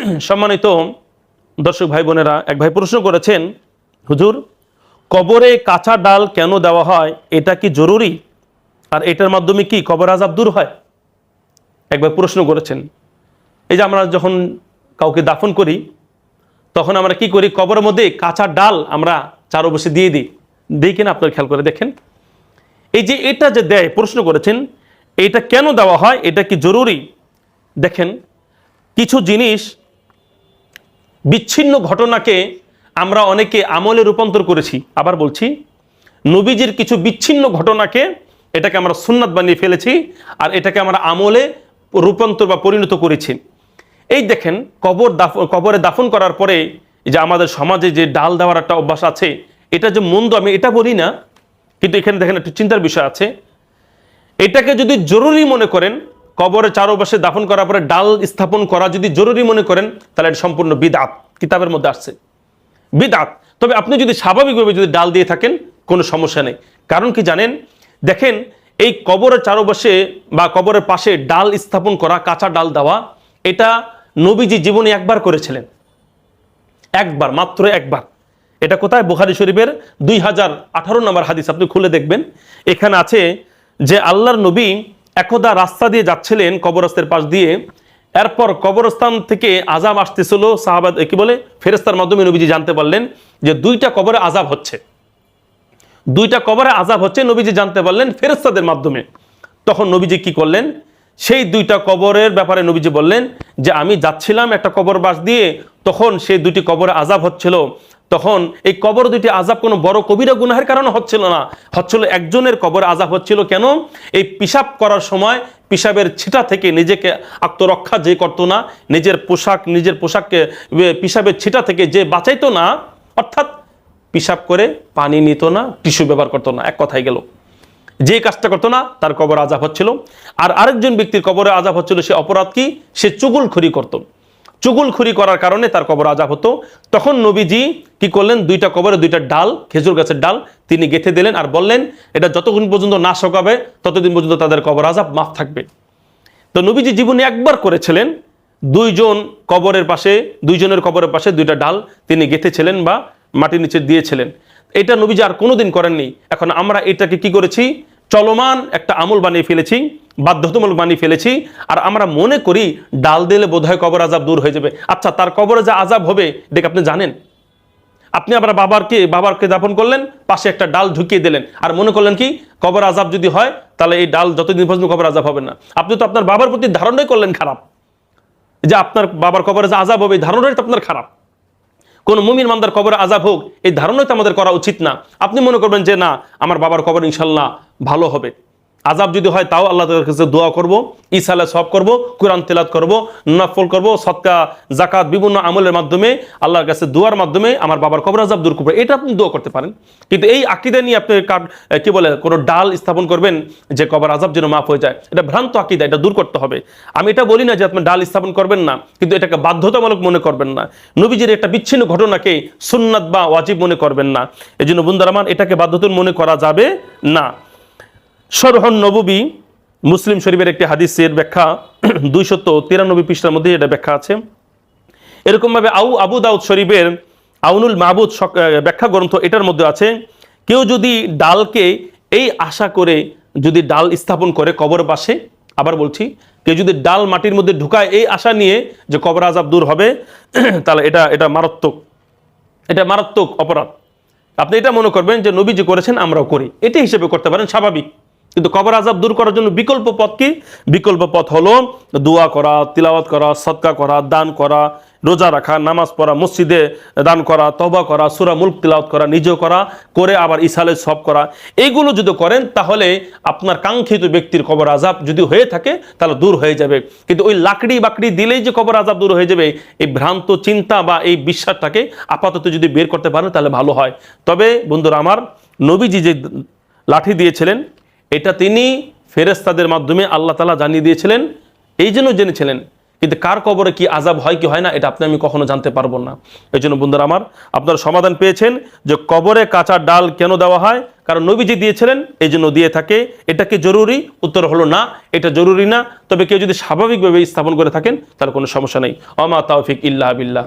সম্মানিত দর্শক ভাই বোনেরা, এক ভাই প্রশ্ন করেছেন, হুজুর, কবরে কাঁচা ডাল কেন দেওয়া হয়? এটা কি জরুরি? আর এটার মাধ্যমে কি কবর আজাব দূর হয়? একবার প্রশ্ন করেছেন। এই যে আমরা যখন কাউকে দাফন করি, তখন আমরা কি করি? কবরের মধ্যে কাঁচা ডাল আমরা চারো বসে দিয়ে দিই। দিই কিনা আপনার খেয়াল করে দেখেন। এই যে এটা যে দেয়, প্রশ্ন করেছেন, এটা কেন দেওয়া হয়? এটা কি জরুরি? দেখেন, কিছু জিনিস বিচ্ছিন্ন ঘটনাকে আমরা অনেকে আমলে রূপান্তর করেছি। আবার বলছি, নবীজির কিছু বিচ্ছিন্ন ঘটনাকে এটাকে আমরা সুন্নাত বানিয়ে ফেলেছি আর এটাকে আমরা আমলে রূপান্তর বা পরিণত করেছি। এই দেখেন, কবর দাফ, কবরে দাফন করার পরে যে আমাদের সমাজে যে ডাল দেওয়ার একটা অভ্যাস আছে, এটা যে মন্দ, আমি এটা বলি না, কিন্তু এখানে দেখেন একটু চিন্তার বিষয় আছে। এটাকে যদি জরুরি মনে করেন কবরের চারপাশে দাফন করার পরে ডাল স্থাপন করা যদি জরুরি মনে করেন, তাহলে এটা সম্পূর্ণ বিদাত কিতাবের মধ্যে আসছে। বিদাত তবে আপনি যদি স্বাভাবিকভাবে যদি ডাল দিয়ে থাকেন, কোনো সমস্যা নেই। কারণ কি জানেন? দেখেন, এই কবরের চারপাশে বা কবরের পাশে ডাল স্থাপন করা, কাঁচা ডাল দেওয়া, এটা নবীজি জীবনে একবার করেছিলেন। একবার, মাত্র একবার। এটা কোথায়? বুখারি শরীফের দুই হাজার আঠারো নম্বর হাদিস, আপনি খুলে দেখবেন। এখানে আছে যে আল্লাহর নবী একদা রাস্তা দিয়ে যাচ্ছিলেন কবরস্তের পাশ দিয়ে। এরপর কবরস্থান থেকে আজাব আসতেছিল সাহাবাদ, কি বলে ফেরেস্তার মাধ্যমে নবীজি জানতে পারলেন যে দুইটা কবরে আজাব হচ্ছে। দুইটা কবরে আজাব হচ্ছে, নবীজি জানতে পারলেন ফেরেস্তাদের মাধ্যমে। তখন নবীজি কি করলেন? সেই দুইটা কবরের ব্যাপারে নবীজি বললেন যে, আমি যাচ্ছিলাম একটা কবর বাস দিয়ে, তখন সেই দুটি কবরে আজাব হচ্ছিল। তখন এই কবর দুটি আজাব কোনো বড় কবিরা গুনাহের কারণে হচ্ছিল না। হচ্ছিল একজনের কবর আজাব হচ্ছিল কেন? এই পিসাব করার সময় পিসাবের ছিটা থেকে নিজেকে আত্মরক্ষা যে করতো না, নিজের পোশাক, নিজের পোশাককে পিসাবের ছিটা থেকে যে বাঁচাইতো না, অর্থাৎ পিসাব করে পানি নিত না, টিস্যু ব্যবহার করতো না, এক কথাই গেল। যে কাজটা করতো না, তার কবর আজাব হচ্ছিল। আর আরেকজন ব্যক্তির কবরে আজাব হচ্ছিল, সে অপরাধ কি? সে চুগুল চুগুলখড়ি করত। চুগুলখড়ি করার কারণে তার কবর আজাব হতো। তখন নবীজি কি করলেন? দুইটা কবরে দুইটা ডাল, খেজুর গাছের ডাল তিনি গেঁথে দিলেন আর বললেন, এটা যতক্ষণ পর্যন্ত না শোকাবে, ততদিন পর্যন্ত তাদের কবর আজাব মাফ থাকবে। তো নবীজি জীবনে একবার করেছিলেন, দুইজন কবরের পাশে, দুইজনের কবরের পাশে দুইটা ডাল তিনি গেঁথেছিলেন বা মাটির নিচে দিয়েছিলেন। এটা নবীজি আর কোনোদিন করেননি। এখন আমরা এটাকে কি করেছি? চলমান একটা আমল বানিয়ে ফেলেছি। বাধ্যতামূলক বানিয়ে ফেলেছি। আর আমরা মনে করি ডাল দিলে বোধহয় কবর আজাব দূর হয়ে যাবে। আচ্ছা তার কবরে যে আজাব হবে, দেখে আপনি জানেন? আপনি আবার বাবারকে বাবারকে দাপন করলেন, পাশে একটা ডাল ঢুকিয়ে দিলেন। আর মনে করলেন কি, কবর আজাব যদি হয়, তাহলে এই ডাল যতদিন পর্যন্ত কবর আজাব হবে না। আপনি তো আপনার বাবার প্রতি ধারণাই করলেন খারাপ। যে আপনার বাবার কবরে যে আজাব হবে, এই ধারণাই তো আপনার খারাপ। কোন মুমিন মান্দার কবরে আজাব হোক, এই ধারণাই তো আমাদের করা উচিত না। আপনি মনে করবেন যে, না, আমার বাবার কবর ইনশাল্লাহ ভালো হবে। আজাব যদি হয় তাও আল্লাহ তাআলার কাছে দোয়া করব ইসালে সব করব, কোরআন তেলাত করব, নফল করব সৎকা জাকাত বিভিন্ন আমলের মাধ্যমে আল্লাহর কাছে দোয়ার মাধ্যমে আমার বাবার কবর আজাব দূর করব। এটা আপনি দোয়া করতে পারেন। কিন্তু এই আকিদা নিয়ে আপনি কি বলে, কোনো ডাল স্থাপন করবেন যে কবর আজাব যেন মাফ হয়ে যায়, এটা ভ্রান্ত আকিদা, এটা দূর করতে হবে। আমি এটা বলি না যে আপনি ডাল স্থাপন করবেন না, কিন্তু এটাকে বাধ্যতামূলক মনে করবেন না। নবীজির একটা বিচ্ছিন্ন ঘটনাকে সুন্নাত বা ওয়াজিব মনে করবেন না। এই জন্য বন্ধুরা আমার এটাকে বাধ্যতামূলক মনে করা যাবে না। সরহন নববী মুসলিম শরীফের একটি হাদিসের ব্যাখ্যা, দুইশত তিরানব্বই পৃষ্ঠার মধ্যে এটা ব্যাখ্যা আছে। এরকমভাবে আউ, আবু দাউদ শরীফের আউনুল মাহবুদ ব্যাখ্যা গ্রন্থ এটার মধ্যে আছে, কেউ যদি ডালকে এই আশা করে যদি ডাল স্থাপন করে কবর পাশে, আবার বলছি, কেউ যদি ডাল মাটির মধ্যে ঢুকায় এই আশা নিয়ে যে কবর আজাব দূর হবে, তাহলে এটা এটা মারাত্মক এটা মারাত্মক অপরাধ। আপনি এটা মনে করবেন যে নবী যে করেছেন, আমরাও করি। এটা হিসেবে করতে পারেন, স্বাভাবিক। কিন্তু কবর আজাব দূর করার জন্য বিকল্প পথ কি? বিকল্প পথ হলো দোয়া করা, তিলাওয়াত করা সৎকা করা, দান করা, রোজা রাখা, নামাজ পড়া, মসজিদে দান করা তবা করা, সুরা মুল্ক তিলাওয়াত করা, নিজেও করা, করে আবার ইসালে সব করা। এইগুলো যদি করেন তাহলে আপনার কাঙ্ক্ষিত ব্যক্তির কবর আজাব যদি হয়ে থাকে তাহলে দূর হয়ে যাবে। কিন্তু ওই লাকড়ি বাকড়ি দিলেই যে কবর আজাব দূর হয়ে যাবে, এই ভ্রান্ত চিন্তা বা এই বিশ্বাসটাকে আপাতত যদি বের করতে পারেন তাহলে ভালো হয়। তবে বন্ধুরা আমার নবীজি যে লাঠি দিয়েছিলেন এটা তিনি ফেরেস্তাদের মাধ্যমে আল্লাহ তালা জানিয়ে দিয়েছিলেন। এই জন্য জেনেছিলেন। কিন্তু কার কবরে কি আজাব হয়, কি হয় না, এটা আপনি আমি কখনো জানতে পারব না। এই জন্য বন্ধুরা আমার, আপনারা সমাধান পেয়েছেন যে কবরে কাঁচা ডাল কেন দেওয়া হয়, কারণ নবীজি দিয়েছিলেন, এই জন্য দিয়ে থাকে। এটা কি জরুরি? উত্তর হলো না, এটা জরুরি না। তবে কেউ যদি স্বাভাবিকভাবে স্থাপন করে থাকেন, তাহলে কোনো সমস্যা নেই। অমা তাওফিক ইল্লাহ বিল্লাহ।